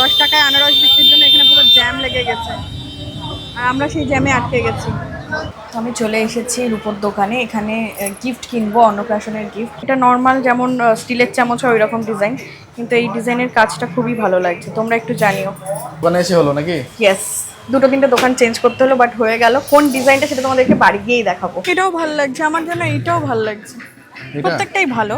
দশ টাকায় আনারস বিক্রির জন্য এখানে পুরো জ্যাম লেগে গেছে। আর আমরা সেই জ্যামে আটকে গেছি। আমি চলে এসেছি রূপোর দোকানে। এখানে গিফট কিনবো অন্নপ্রাশনের গিফট এটা নর্মাল যেমন স্টিলের চামচ হয় ওই রকম ডিজাইন কিন্তু এই ডিজাইনের কাজটা খুবই ভালো লাগছে। তোমরা একটু জানিও। দোকানে এসে হলো নাকি? ইয়েস দুটো তিনটে দোকান চেঞ্জ করতে হলো বাট হয়ে গেল। কোন ডিজাইনটা সেটা তোমাদেরকে বাড়ি গিয়েই দেখাবো। এটাও ভালো লাগছে। আমার জন্য এটাও ভালো লাগছে। প্রত্যেকটাই ভালো।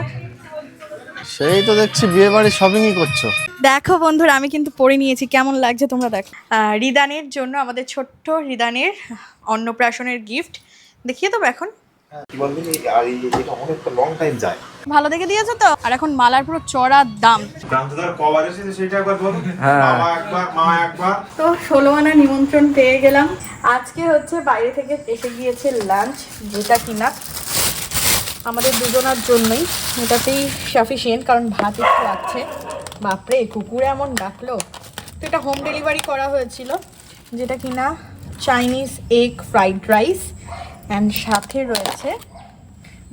সেই তো দেখছি বিয়ে বাড়ির শপিংই করছ। দেখো বন্ধুরা আমি কিন্তু পরে নিয়েছি। কেমন লাগছে তোমরা দেখো। আহ, রিদানের জন্য আমাদের ছোট্ট রিদানের অন্নপ্রাশনের গিফট দেখিয়ে দেবো এখন। কি বলবেন এই- আর এই এটা অনেকটা লং টাইম যায়। ভালো দেখে দিয়েছ তো? আর এখন মালার পুরো চড়া দাম। সেটা একবার হ্যাঁ। একবার মা একবার। তো ষোলো আনা নিমন্ত্রণ পেয়ে গেলাম। আজকে হচ্ছে বাইরে থেকে এসে গিয়েছে লাঞ্চ যেটা কিনা। আমাদের দুজনার জন্যই। এটাতেই সাফিসিয়েন্ট কারণ ভাত একটু লাগছে। বাপরে, কুকুর এমন ডাকলো। তো এটা হোম ডেলিভারি করা হয়েছিল, যেটা কিনা Chinese egg fried rice and সাথে রয়েছে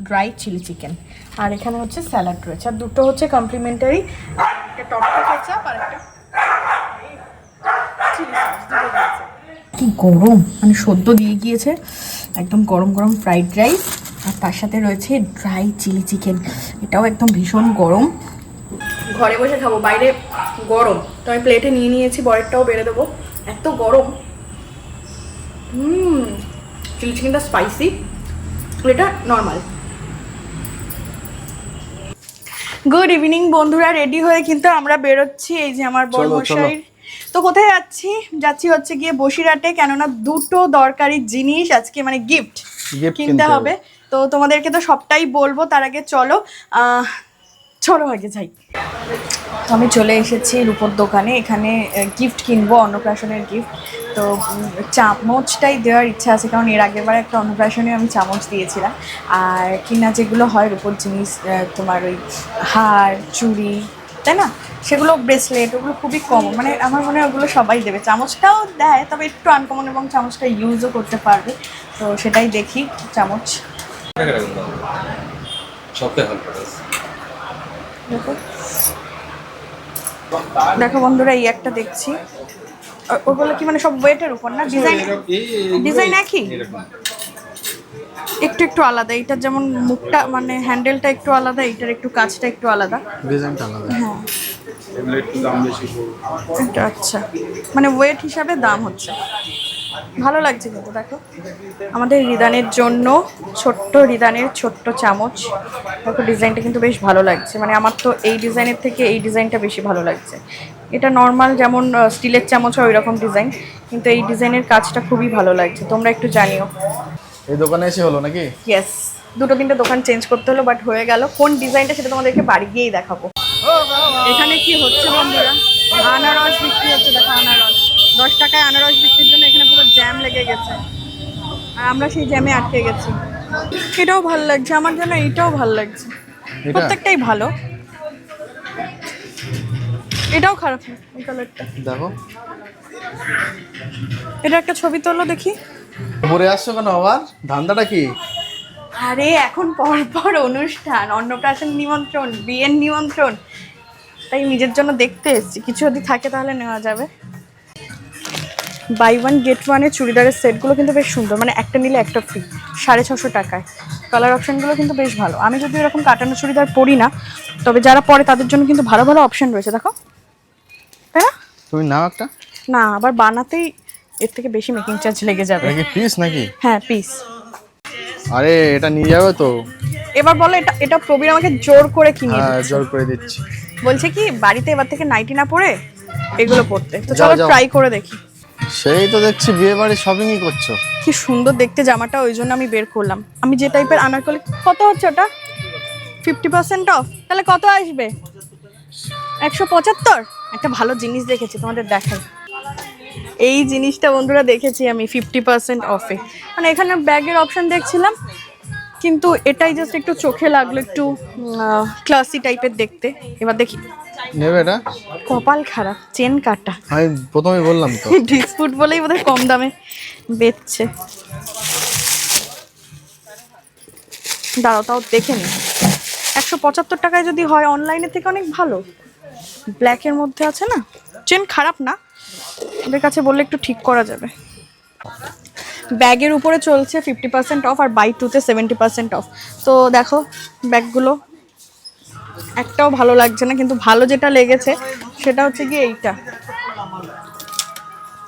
ড্রাই চিলি চিকেন আর এখানে হচ্ছে স্যালাড রয়েছে। আর দুটো হচ্ছে কমপ্লিমেন্টারি কি গরম! মানে সদ্য দিয়ে গিয়েছে একদম গরম গরম ফ্রাইড রাইস আর তার সাথে রয়েছে ড্রাই চিলি চিকেন এটাও একদম ভীষণ গরম। ঘরে বসে খাব বাইরে গরম। তো আমি প্লেটে নিয়ে নিয়েছি বরেরটাও বেড়ে দেবো। এত গরম। হুম চিলি চিকেনটা স্পাইসি এটা নর্মাল গুড ইভিনিং বন্ধুরা রেডি হয়ে কিন্তু আমরা বেরোচ্ছি এই যে আমার বড় চলো, চলো। মশাই তো কোথায় যাচ্ছি? যাচ্ছি হচ্ছে গিয়ে বসিরহাটে কেননা দুটো দরকারি জিনিস আজকে মানে গিফট কিনতে হবে। তো তোমাদেরকে তো সবটাই বলব, তার আগে চলো চলো আগে যাই। তো আমি চলে এসেছি রূপোর দোকানে, এখানে গিফট কিনবো, অন্নপ্রাশনের গিফট তো চামচটাই দেওয়ার ইচ্ছা আছে, কারণ এর আগের বার একটা অন্নপ্রাশনে আমি চামচ দিয়েছিলাম। আর কিনা যেগুলো হয় রূপোর জিনিস তোমার ওই হার, চুড়ি, তাই না? সেগুলো ব্রেসলেট ওগুলো খুবই কম মানে আমার মনে হয় ওগুলো সবাই দেবে। চামচটাও দেয়, তবে একটু আনকমন এবং চামচটা ইউজও করতে পারবে। তো সেটাই দেখি, চামচ সপ্তাহে দেখো। দেখো বন্ধুরা এই একটা দেখছি। ওগুলো কি মানে সব ওয়েটের উপর না? ডিজাইন ডিজাইন একই? একটু একটু আলাদা। এইটার যেমন মুখটা মানে হ্যান্ডেলটা একটু আলাদা এইটার একটু কাজটা একটু আলাদা। ডিজাইনটা আলাদা। হ্যাঁ। এগুলো একটু দাম বেশি এটা আচ্ছা। মানে ওয়েট হিসাবে দাম হচ্ছে। ভালো লাগছে কিন্তু দেখো। আমাদের রিদানের জন্য ছোট্ট রিদানের ছোট্ট চামচ। দেখো ডিজাইনটা কিন্তু বেশ ভালো লাগছে। মানে আমার তো এই ডিজাইনের থেকে এই ডিজাইনটা বেশি ভালো লাগছে। এটা নর্মাল যেমন স্টিলের চামচ হয় ওই রকম ডিজাইন কিন্তু এই ডিজাইনের কাজটা খুবই ভালো লাগছে। তোমরা একটু জানিও। এই দোকানে এসে হলো নাকি? ইয়েস দুটো তিনটে দোকান চেঞ্জ করতে হলো বাট হয়ে গেল। কোন ডিজাইনটা সেটা তোমাদেরকে বাড়ি গিয়েই দেখাবো। এখানে কি হচ্ছে বন্ধুরা? আনারস বিক্রি হচ্ছে দেখো আনারস। দশ টাকায় আনারস বিক্রির জন্য এখানে পুরো জ্যাম লেগে গেছে। আর আমরা সেই জ্যামে আটকে গেছি। এটাও ভালো লাগছে আমার জন্য এটাও ভালো লাগছে। প্রত্যেকটাই ভালো। এটাও খারাপ না এই কালারটা দেখো। এটা একটা ছবি তোলো দেখি। পরে আসছো কেন আবার? ধান্দাটা কি? আরে এখন পর পর অনুষ্ঠান অন্নপ্রাশন নিমন্ত্রণ বিয়ের নিমন্ত্রণ। তাই নিজের জন্য দেখতে এসেছি। কিছু যদি থাকে তাহলে নেওয়া যাবে। বাই ওয়ান গেট ওয়ানের চুড়িদারের সেটগুলো কিন্তু বেশ সুন্দর মানে একটা নিলে একটা ফ্রি সাড়ে ছশো টাকায়। কালার অপশানগুলো কিন্তু বেশ ভালো। আমি যদি এরকম কাটানো চুড়িদার পরি না তবে যারা পরে তাদের জন্য কিন্তু ভালো ভালো অপশান রয়েছে দেখো। তাই না? তুমি নাও একটা। না আবার বানাতেই এর থেকে বেশি মেকিং চার্জ লেগে যাবে। পিস নাকি? হ্যাঁ পিস আরে এটা নিয়ে যাবে তো। এবার বলো এটা এটা প্রবীর আমাকে জোর করে কিনে হ্যাঁ জোর করে দিচ্ছি। বলছে কি বাড়িতে এবার থেকে নাইটি না পরে এগুলো পরতে। তো চলো ট্রাই করে দেখি। সেই তো দেখছি বিয়ে বাড়ির শপিংই করছ। কি সুন্দর দেখতে জামাটা, ওই জন্য আমি বের করলাম। আমি যে টাইপের আনারকলি কত হচ্ছে ওটা? ফিফটি পার্সেন্ট অফ তাহলে কত আসবে? একশো পঁচাত্তর? একটা ভালো জিনিস দেখেছি, তোমাদের দেখাই। এই জিনিসটা বন্ধুরা দেখেছি আমি ফিফটি পার্সেন্ট অফে মানে এখানে ব্যাগের অপশন দেখছিলাম, কিন্তু এটাই জাস্ট একটু চোখে লাগল, একটু ক্লাসি টাইপের দেখতে। এবার দেখি। নেবে এটা? কপাল খারাপ চেন কাটা। আমি প্রথমেই বললাম তো। ডিসপুট বলেই বোধহয় কম দামে বেচছে। দাঁড়াও তাও দেখে নি। একশো পঁচাত্তর টাকায় যদি হয় অনলাইনে থেকে অনেক ভালো। ব্ল্যাকের মধ্যে আছে না? চেন খারাপ না। ওদের কাছে বললে একটু ঠিক করা যাবে। ব্যাগের উপরে চলছে ফিফটি পার্সেন্ট অফ আর বাই টুতে সেভেন্টি পার্সেন্ট অফ তো দেখো ব্যাগগুলো একটাও ভালো লাগছে না কিন্তু ভালো যেটা লেগেছে সেটা হচ্ছে কি এইটা।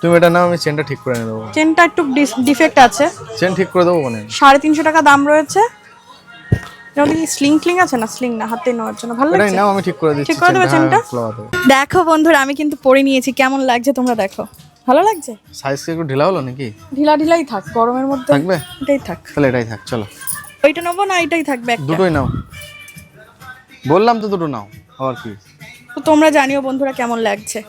তুমি এটা নাও আমি চেনটা ঠিক করে দেবো চেনটা একটু ডিফেক্ট আছে। চেন ঠিক করে দেবো মানে? সাড়ে তিনশো টাকা দাম রয়েছে। স্লিং ক্লিং আছে না? স্লিং না হাতে নেওয়ার জন্য। ভালো লাগছে? নাও আমি ঠিক করে দিচ্ছি ঠিক করে দেবে চেনটা? দেখো বন্ধুরা আমি কিন্তু পরে নিয়েছি। কেমন লাগছে তোমরা দেখো। ভালো লাগছে? সাইজ কি একটু ঢিলা হলো নাকি? ঢিলা ঢিলাই থাক গরমের মধ্যে থাকবে? এটাই থাক। তাহলে এটাই থাক চলো। ওইটা নেব না এটাই থাকবে দুটোই নাও। বললাম তো দুটো নাও আবার কি? তো তোমরা জানিও বন্ধুরা কেমন লাগছে।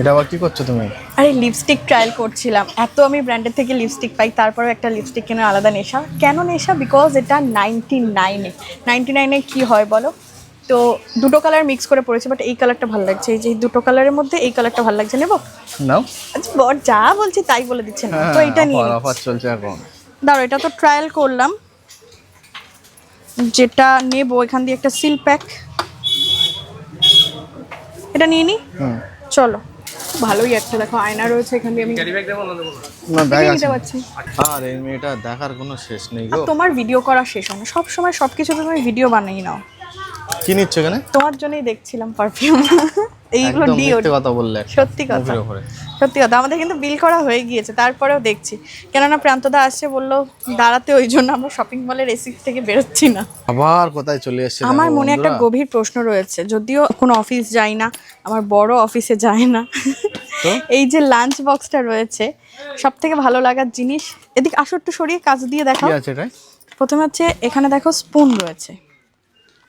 এটা আবার কি করছ তুমি? আরে লিপস্টিক ট্রায়াল করছিলাম। এত আমি ব্র্যান্ডের থেকে লিপস্টিক পাই তারপরে একটা লিপস্টিক কেনার আলাদা নেশা। কেন নেশা? বিকজ এটা নাইনটি নাইনে নাইনটি নাইনে কী হয় বলো? তো দুটো কালার মিক্স করে পড়েছে বাট এই কালারটা ভালো লাগছে। এই যে দুটো কালারের মধ্যে এই কালারটা ভালো লাগছে। নেব? নাও। আচ্ছা বর যা বলছি তাই বলে দিচ্ছে না। তো এটা নিয়ে অফার চলছে এখন। দাঁড়ো এটা তো ট্রায়াল করলাম। যেটা নেব এখান দিয়ে একটা সিল প্যাক এটা নিয়ে নি? চলো। ভালোই একটা দেখো আয়না রয়েছে এখান দিয়ে আমি না ব্যাগ আছে। আর এই মেয়েটা দেখার কোনো শেষ নেই গো। তোমার ভিডিও করা শেষ হয় না। সব সময় সব তুমি ভিডিও বানাই নাও। কি নিচ্ছ এখানে? তোমার জন্যই দেখছিলাম পারফিউম এইগুলো ডিও কথা বললে সত্যি কথা। সত্যি কথা। আমাদের কিন্তু বিল করা হয়ে গিয়েছে তারপরেও দেখছি। কেননা প্রান্তদা আসছে বলল দাঁড়াতে ওই জন্য আমরা শপিং মলের এসি থেকে বেরোচ্ছি না। আবার কোথায় চলে এসেছে আমার মনে একটা গভীর প্রশ্ন রয়েছে যদিও কোনো অফিস যাই না আমার বড় অফিসে যায় না। এই যে লাঞ্চ বক্সটা রয়েছে সব থেকে ভালো লাগার জিনিস এদিক আসো একটু সরিয়ে কাজ দিয়ে দেখাও। কি আছে প্রথমে হচ্ছে এখানে দেখো স্পুন রয়েছে।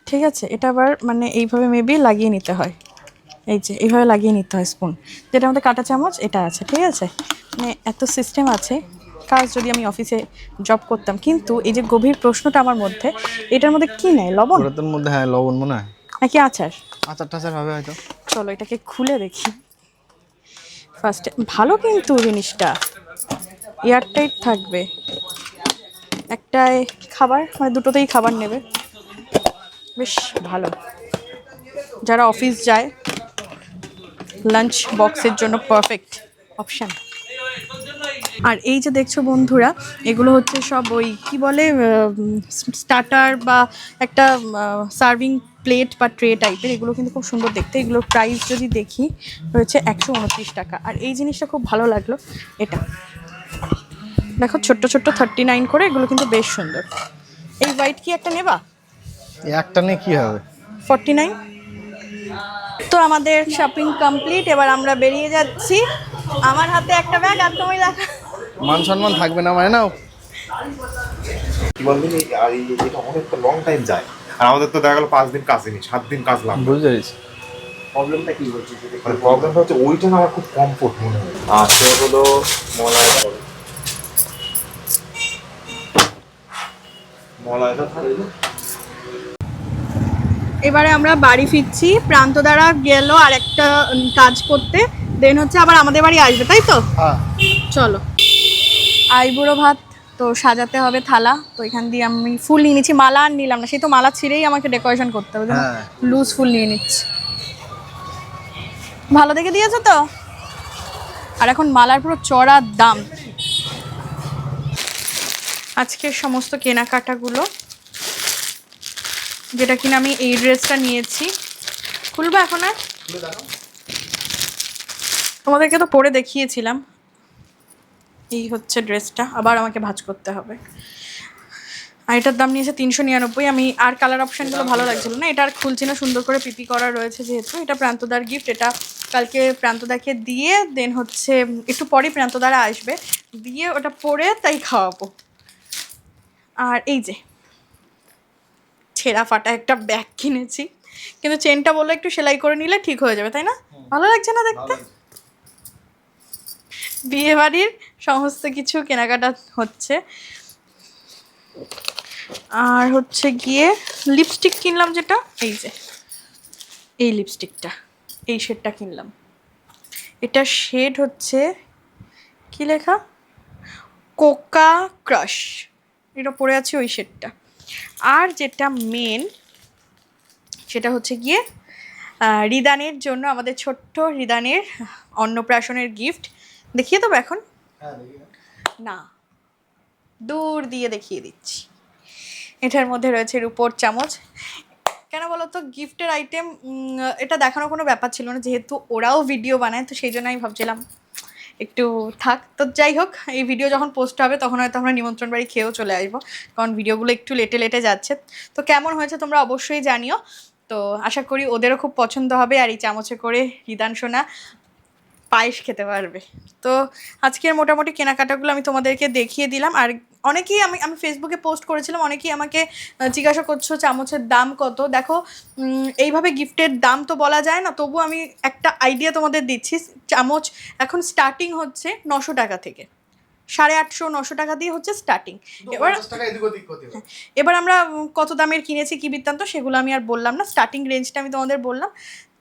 ঠিক আছে? এটা আবার মানে এইভাবে মেবি লাগিয়ে নিতে হয়। এই যে এইভাবে লাগিয়ে নিতে হয় স্পুন যেটা আমাদের কাঁটা চামচ এটা আছে ঠিক আছে? মানে এত সিস্টেম আছে। কাজ যদি আমি অফিসে জব করতাম কিন্তু এই যে গভীর প্রশ্নটা আমার মধ্যে এটার মধ্যে কি নেয় লবণ? ওটার মধ্যে হ্যাঁ লবণ মনে হয়। নাকি আচার? আচার টাচার হবে হয়তো। চলো এটাকে খুলে দেখি। ফার্স্টে ভালো কিন্তু জিনিসটা। এয়ারটাইট থাকবে। একটায় খাবার মানে দুটোতেই খাবার নেবে। বেশ ভালো। যারা অফিস যায় লাঞ্চ বক্সের জন্য পারফেক্ট অপশান আর এই যে দেখছ বন্ধুরা এগুলো হচ্ছে সব ওই কি বলে স্টার্টার বা একটা সার্ভিং প্লেট বা ট্রে টাইপের এগুলো কিন্তু খুব সুন্দর দেখতে। এগুলোর প্রাইস যদি দেখি রয়েছে একশো উনত্রিশ টাকা। আর এই জিনিসটা খুব ভালো লাগল এটা। দেখো ছোট্ট ছোট্ট থার্টি নাইন করে এগুলো কিন্তু বেশ সুন্দর। এই হোয়াইট কি একটা নেবা? একটা নিয়ে কি হবে? ফর্টি নাইন তো আমাদের শপিং কমপ্লিট এবার আমরা বেরিয়ে যাচ্ছি। আমার হাতে একটা ব্যাগ আর তুমি দেখা। মান সম্মান থাকবে না মানে নাও। কি বলবেন এই আর এই এটা অনেকটা লং টাইম যায়। আর আমাদের তো দেখা গেল পাঁচ দিন কাজ নি সাত দিন কাজ লাগবে বুঝতে পেরেছি। প্রবলেমটা কি হচ্ছে মানে প্রবলেমটা হচ্ছে ওইটা না আমার খুব কমফোর্ট মনে হয়। আর সে হলো মলায় পড়ে মলায়টা থাকবে এবারে আমরা বাড়ি ফিরছি প্রান্ত দ্বারা গেল আর একটা কাজ করতে দেন হচ্ছে আবার আমাদের বাড়ি আসবে তাই তো? হ্যাঁ। চলো। আইবুড়ো ভাত তো সাজাতে হবে থালা তো এখান দিয়ে আমি ফুল নিয়ে নিচ্ছি মালা আর নিলাম না সেই তো মালা ছিঁড়েই আমাকে ডেকোরেশন করতে হবে হ্যাঁ। লুজ ফুল নিয়ে নিচ্ছি। ভালো দেখে দিয়েছ তো? আর এখন মালার পুরো চড়া দাম। আজকের সমস্ত কেনাকাটাগুলো যেটা কিনা আমি এই ড্রেসটা নিয়েছি। খুলবো এখন আর? তোমাদেরকে তো পরে দেখিয়েছিলাম। এই হচ্ছে ড্রেসটা, আবার আমাকে ভাজ করতে হবে। আর এটার দাম নিয়েছে তিনশো নিরানব্বই, আমি আর কালার অপশানগুলো ভালো লাগছিল না। এটা আর খুলছি না সুন্দর করে পিপি করা রয়েছে যেহেতু। এটা প্রান্তদার গিফট এটা কালকে প্রান্তদাকে দিয়ে দেন হচ্ছে, একটু পরেই প্রান্তদারা আসবে। দিয়ে ওটা পরে তাই খাওয়াবো। আর এই যে ছেঁড়া ফাটা একটা ব্যাগ কিনেছি। কিন্তু চেনটা বলল একটু সেলাই করে নিলে ঠিক হয়ে যাবে তাই না? ভালো লাগছে না দেখতে? বিয়ে বাড়ির সমস্ত কিছু কেনাকাটা হচ্ছে। আর হচ্ছে গিয়ে লিপস্টিক কিনলাম যেটা এই যে এই লিপস্টিকটা এই শেডটা কিনলাম। এটা শেড হচ্ছে কি লেখা? Coca Crush. এটা পরে আছে ওই শেডটা আর যেটা মেন সেটা হচ্ছে গিয়ে রিদানের জন্য আমাদের ছোট্ট রিদানের অন্নপ্রাশনের গিফট দেখিয়ে দেবো এখন? না। দূর দিয়ে দেখিয়ে দিচ্ছি। এটার মধ্যে রয়েছে রূপোর চামচ। কেন বলো তো গিফটের আইটেম এটা দেখানোর কোনো ব্যাপার ছিল না যেহেতু ওরাও ভিডিও বানায় তো সেই জন্য আমি ভাবছিলাম একটু থাক। তো যাই হোক, এই ভিডিও যখন পোস্ট হবে, তখন হয়তো আমরা নিমন্ত্রণ বাড়ি খেয়েও চলে আসব। কারণ ভিডিওগুলো একটু লেটে লেটে যাচ্ছে। তো কেমন হয়েছে তোমরা অবশ্যই জানিও। তো আশা করি ওদেরও খুব পছন্দ হবে আর এই চামচে করে হৃদান সোনা পায়েস খেতে পারবে। তো আজকের মোটামুটি কেনাকাটাগুলো আমি তোমাদেরকে দেখিয়ে দিলাম। আর অনেকেই আমি আমি ফেসবুকে পোস্ট করেছিলাম অনেকেই আমাকে জিজ্ঞাসা করছ চামচের দাম কত? দেখো এইভাবে গিফটের দাম তো বলা যায় না তবু আমি একটা আইডিয়া তোমাদের দিচ্ছি চামচ এখন স্টার্টিং হচ্ছে নশো টাকা থেকে। সাড়ে আটশো নশো টাকা দিয়ে হচ্ছে স্টার্টিং এবার এবার আমরা কত দামের কিনেছি কি বৃত্তান্ত সেগুলো আমি আর বললাম না স্টার্টিং রেঞ্জটা আমি তোমাদের বললাম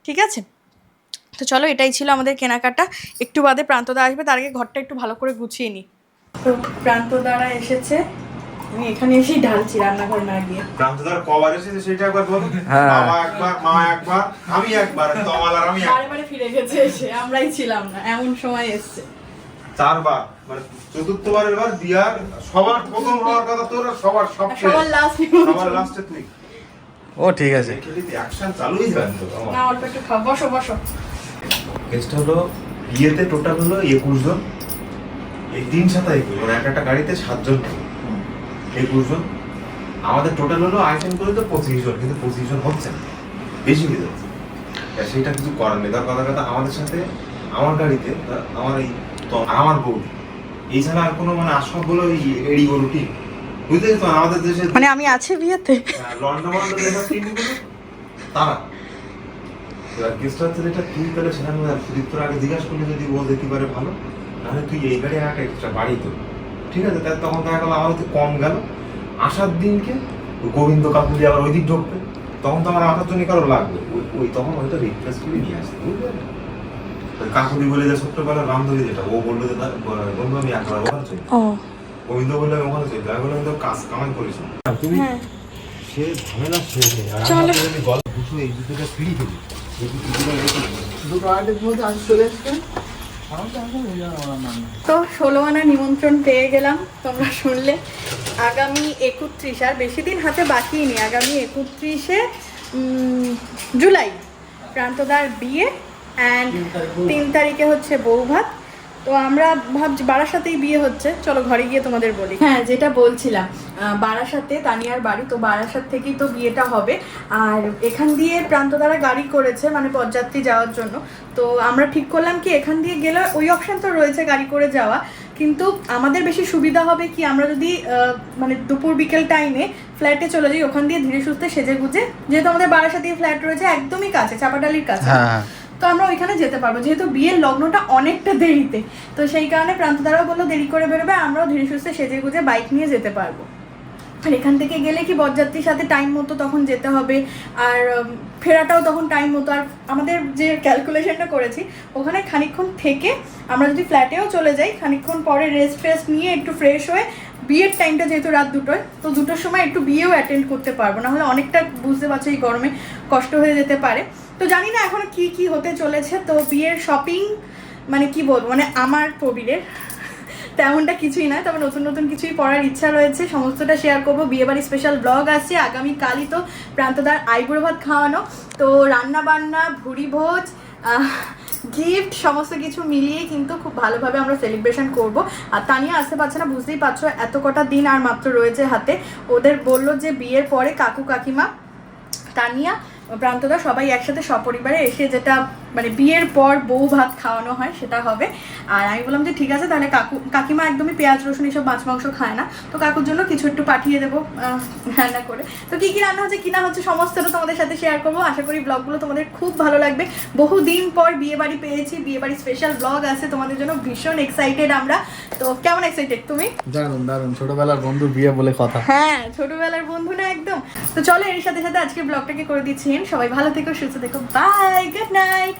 ঠিক আছে? তো চলো এটাই ছিল আমাদের কেনাকাটা একটু বাদে প্রান্তদা আসবে তার আগে ঘরটা একটু ভালো করে গুছিয়ে নিই। তো প্রান্তদারা এসেছে। আমি এখানে এসেই ঢালছি রান্নাঘর না গিয়ে। প্রান্তদার কবার এসেছে সেটা একবার বলো। বাবা একবার মা একবার আমি একবার তমাল আর আমি বারে ফিরে গেছে এসে আমরাই ছিলাম না এমন সময় এসছে। চারবার মানে চতুর্থবারের বার দিয়ার সবার প্রথম হওয়ার কথা তোর সবার সব শেষ। সবার লাস্ট সবার লাস্টে তুই। ও ঠিক আছে। খেলি অ্যাকশন চালুই যাবে তো না অল্প একটু খাও বসো বসো। গেস্ট হলো বিয়েতে টোটাল হলো একুশ জন। এই তিন সাথে একুশ মানে এক একটা গাড়িতে সাতজন একুশ জন। আমাদের টোটাল হলো আইটেম করে তো পঁচিশ জন কিন্তু পঁচিশ জন হচ্ছে না। বেশি হয়ে যাচ্ছে। সেটা কিছু করার নেই। তার কথা কথা আমাদের সাথে আমার গাড়িতে আমার এই আমার বৌদি এই ছাড়া আর কোনো মানে আসবাব বলো এড়ি গরু টিম। বুঝতে তো আমাদের দেশে মানে আমি আছি বিয়েতে। লন্ডন মন্ডল যেসব টিমগুলো তারা। এবার গেস্ট হচ্ছে যেটা তুই তাহলে সেখানে সুদীপ আগে জিজ্ঞাসা করলে যদি ও যেতে পারে ভালো। তাহলে তুই এই গাড়ি একটা এক্সট্রা বাড়ি তো ঠিক আছে? তাহলে তখন দেখা গেলো আমার হচ্ছে কম গেল। আসার দিনকে গোবিন্দ কাকুলি আবার ওই দিক ঢুকবে। তখন তো আমার আসার জন্য কারও লাগবে। ওই ওই তখন হয়তো রিপ্লেস করে নিয়ে আসতে বুঝলে? কাকুলি বলে যে ছোট্টবেলা রামধরি যেটা ও বলল যে তার বন্ধু আমি একবার ওখানে চলি ও। গোবিন্দ বলল আমি ওখানে চলি আমি বললাম আমি তো কাজ কামাই করিস না। তুমি হ্যাঁ। সে ঝামেলা শেষ নেই। আর আমরা যদি গল্প দুটো এই দুটোটা ফিরি ফেলি দুটো আর্টের মধ্যে আজ চলে তো ষোলো আনা নিমন্ত্রণ পেয়ে গেলাম তোমরা শুনলে। আগামী একত্রিশ আর বেশি দিন হাতে বাকি নেই। আগামী একত্রিশে জুলাই প্রান্তদার বিয়ে অ্যান্ড তিন তারিখে হচ্ছে বৌভাত তো আমরা ভাবছি বারাসাতেই বিয়ে হচ্ছে। চলো ঘরে গিয়ে তোমাদের বলি। হ্যাঁ যেটা বলছিলাম আহ, বারাসাতে তানিয়ার বাড়ি তো বারাসাত থেকেই তো বিয়েটা হবে। আর এখান দিয়ে প্রান্ত দ্বারা গাড়ি করেছে মানে পদযাত্রী যাওয়ার জন্য। তো আমরা ঠিক করলাম কি এখান দিয়ে গেলে ওই অপশন তো রয়েছে গাড়ি করে যাওয়া। কিন্তু আমাদের বেশি সুবিধা হবে কি আমরা যদি আহ, মানে দুপুর বিকেল টাইমে ফ্ল্যাটে চলে যাই ওখান দিয়ে ধীরে সুস্থে সেজে গুজে যেহেতু আমাদের বারাসাতে ফ্ল্যাট রয়েছে একদমই কাছে চাপাটালির কাছে। হ্যাঁ। তো আমরা ওইখানে যেতে পারব। যেহেতু বিয়ের লগ্নটা অনেকটা দেরিতে, তো সেই কারণে প্রান্তদারাও বলল দেরি করে বেরোবে, আমরাও ধীরে সুস্থে সেজে গুজে বাইক নিয়ে যেতে পারব। আর এখান থেকে গেলে কি বরযাত্রীর সাথে টাইম মতো তখন যেতে হবে, আর ফেরাটাও তখন টাইম মতো। আর আমাদের যে ক্যালকুলেশনটা করেছি, ওখানে খানিকক্ষণ থেকে আমরা যদি ফ্ল্যাটেও চলে যাই, খানিকক্ষণ পরে রেস্ট ফ্রেস্ট নিয়ে একটু ফ্রেশ হয়ে বিয়ের টাইমটা যেহেতু রাত দুটোয়, তো দুটোর সময় একটু বিয়েও অ্যাটেন্ড করতে পারব। না হলে অনেকটা বুঝতে পারছ এই গরমে কষ্ট হয়ে যেতে পারে। তো জানি না এখন কি কি হতে চলেছে, তো বিয়ের শপিং মানে কি বলব মানে আমার প্রবীরের, তেমনটা কিছুই নয়, তবে নতুন নতুন কিছুই পড়ার ইচ্ছা রয়েছে, সমস্তটা শেয়ার করব। বিয়েবাড়ি স্পেশাল ব্লগ আসছে আগামীকালই তো প্রান্তদার আইবুড়ো ভাত খাওয়ানো, তো রান্না বান্না, ভুড়ি ভোজ গিফট সমস্ত কিছু মিলিয়ে কিন্তু খুব ভালোভাবে আমরা সেলিব্রেশন করব। আর তা নিয়ে আসতে পারছে না, বুঝতেই পারছ, এত কটা দিন আর মাত্র রয়েছে হাতে। ওদের বলল যে বিয়ের পরে কাকু কাকিমা, তানিয়া প্রান্তদা সবাই একসাথে সপরিবারে এসে যেটা মানে বিয়ের পর বউ ভাত খাওয়ানো হয় সেটা হবে। আর আমি বললাম যে ঠিক আছে তাহলে কাকু কাকিমা একদমই পেঁয়াজ রসুন এসব মাছ মাংস খায় না। তো কাকুর জন্য কিছু একটু পাঠিয়ে দেবো রান্না করে। তো কী কী রান্না হচ্ছে কিনা হচ্ছে সমস্তটা তোমাদের সাথে শেয়ার করব। আশা করি ব্লগগুলো তোমাদের খুব ভালো লাগবে। বহুদিন পর বিয়ে বাড়ি পেয়েছি বিয়ে বাড়ি স্পেশাল ব্লগ আছে তোমাদের জন্য ভীষণ এক্সাইটেড আমরা। তো কেমন এক্সাইটেড তুমি? ছোটবেলার বন্ধু বিয়ে বলে কথা। হ্যাঁ ছোটবেলার বন্ধু না একদম। তো চলো এর সাথে সাথে আজকে ব্লগটাকে করে দিচ্ছি। সবাই ভালো থেকো সুস্থ থেকো। Bye good night